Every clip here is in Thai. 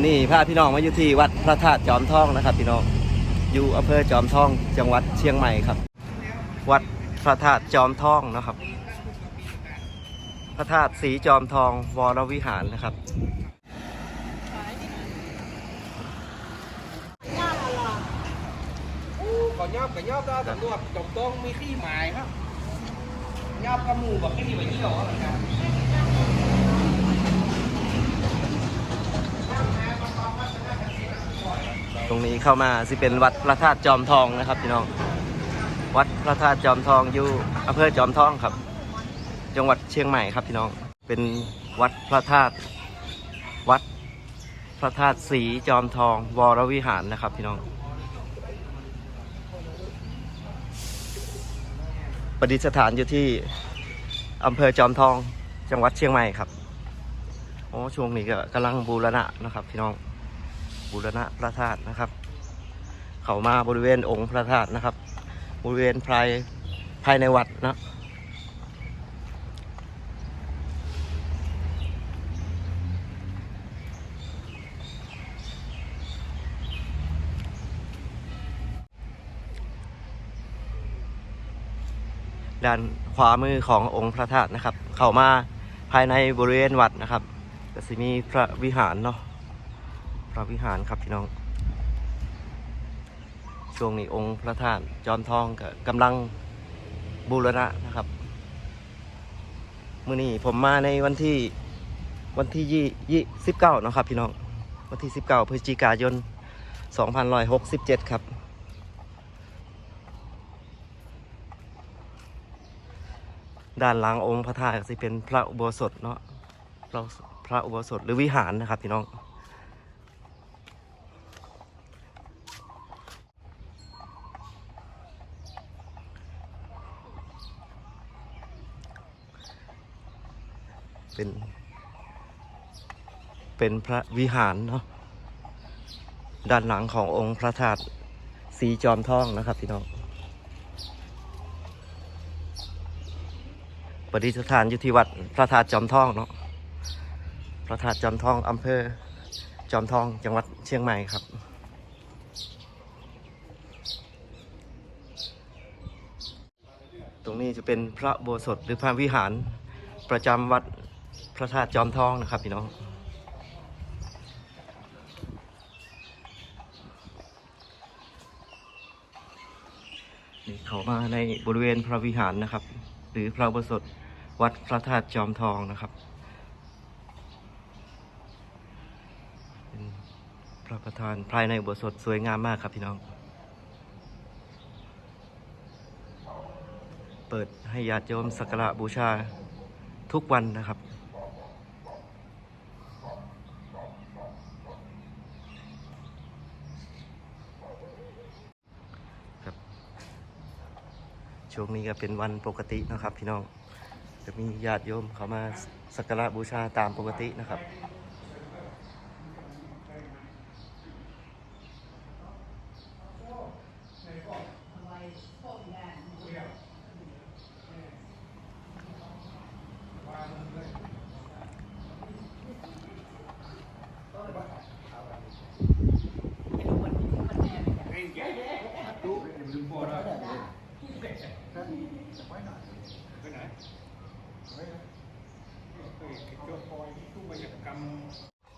ันนี่พาพี่น้องมาอยู่ที่วัดพระธาตุจอมทองนะครับ พี่น้องอยู่อำเภอจอมทอง จังหวัดเชียงใหม่ครับ วัดพระธาตุจอมทองนะครับ พระธาตุสีจอมทองวรวิหารนะครับก็ยอบก็ยอบได้ตำรวจจบตรงมีขี้หมายครับยอบกระหมูแบบขี้ไปเยี่ยวอะไรกัน ตรงนี้เข้ามาสิเป็นวัดพระธาตุจอมทองนะครับพี่น้อง วัดพระธาตุจอมทองอยู่อำเภอจอมทองครับ จังหวัดเชียงใหม่ครับพี่น้อง เป็นวัดพระธาตุวัดพระธาตุสีจอมทอง วรวิหารนะครับพี่น้อง ประดิษฐานอยู่ที่อำเภอจอมทอง จังหวัดเชียงใหม่ครับโอ้ช่วงนี้ก็กำลังบูรณะนะครับพี่น้อง บูรณะพระธาตุนะครับ เขามาบริเวณองค์พระธาตุนะครับ บริเวณภายภายในวัดนะด้านขวามือขององค์พระธาตุนะครับ เข้ามาภายในบริเวณวัดนะครับก็จะมีพระวิหารเนาะ พระวิหารครับพี่น้อง ช่วงนี้องค์พระธาตุจอมทองก็กำลังบูรณะนะครับมื่อนี้ผมมาในวันที่วันที่ยี่ยี่สิบเก้านะครับพี่น้อง วันที่สิบเก้าพฤศจิกายนสองพันร้อยหกสิบเจ็ดครับ ด้านหลังองค์พระธาตุจะเป็นพระอุโบสถเนาะพระพระอุโบสถหรือวิหารนะครับพี่น้อง เป็น เป็นพระวิหารเนาะด้านหลังขององค์พระธาตุสีจอมทองนะครับพี่น้องประดิษฐานอยู่ที่วัดพระธาตุจอมทองเนาะพระธาตุจอมทองอำเภอจอมทองจังหวัดเชียงใหม่ครับตรงนี้จะเป็นพระโบสถหรือพระวิหารประจำวัด พระธาตุจอมทองนะครับพี่น้อง นี่เขามาในบริเวณพระวิหารนะครับ หรือพระอุโบสถวัดพระธาตุจอมทองนะครับเป็นพระประธานภายในอุโบสถสวยงามมากครับพี่น้อง เปิดให้ญาติโยมสักการะบูชาทุกวันนะครับ ช่วงนี้ก็เป็นวันปกตินะครับ พี่น้องจะมีญาติโยมเขามาสักการะบูชาตามปกตินะครับ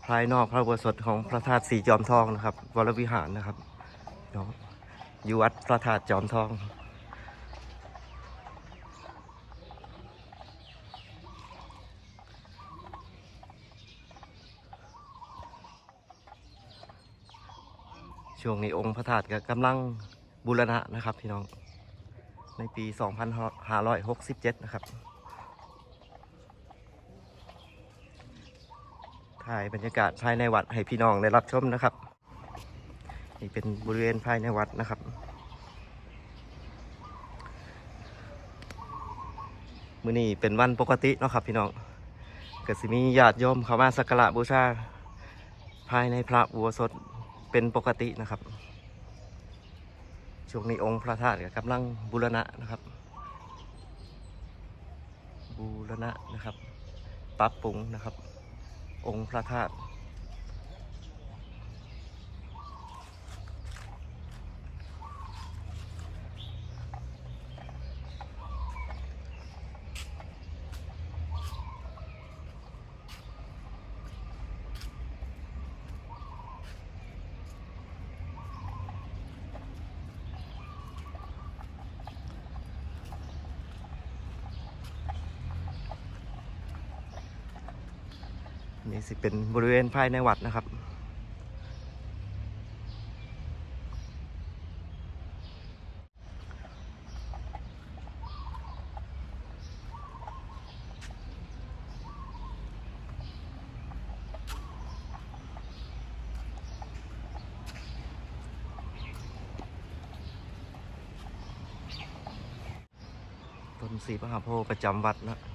ภายนอกพระอุโบสถของพระธาตุสีจอมทองนะครับ วรวิหารนะครับเนาะอยู่วัดพระธาตุจอมทองช่วงนี้องค์พระธาตุก็กำลังบูรณะนะครับพี่น้อง ในปี 2567 นะครับ ถ่ายบรรยากาศภายในวัดให้พี่น้องได้รับชมนะครับ นี่เป็นบริเวณภายในวัดนะครับมื้อนี้เป็นวันปกติเนาะครับพี่น้องก็สิมีญาติโยมเข้ามาสักการะบูชา ภายในพระอุโบสถเป็นปกตินะครับ ช่วงนี้องค์พระธาตุก็กำลังบูรณะนะครับ บูรณะนะครับ ปรับปรุงนะครับ องค์พระธาตุ นี่สิเป็นบริเวณภายในวัดนะครับ ต้นสีพระหาโพประจำวัดนะ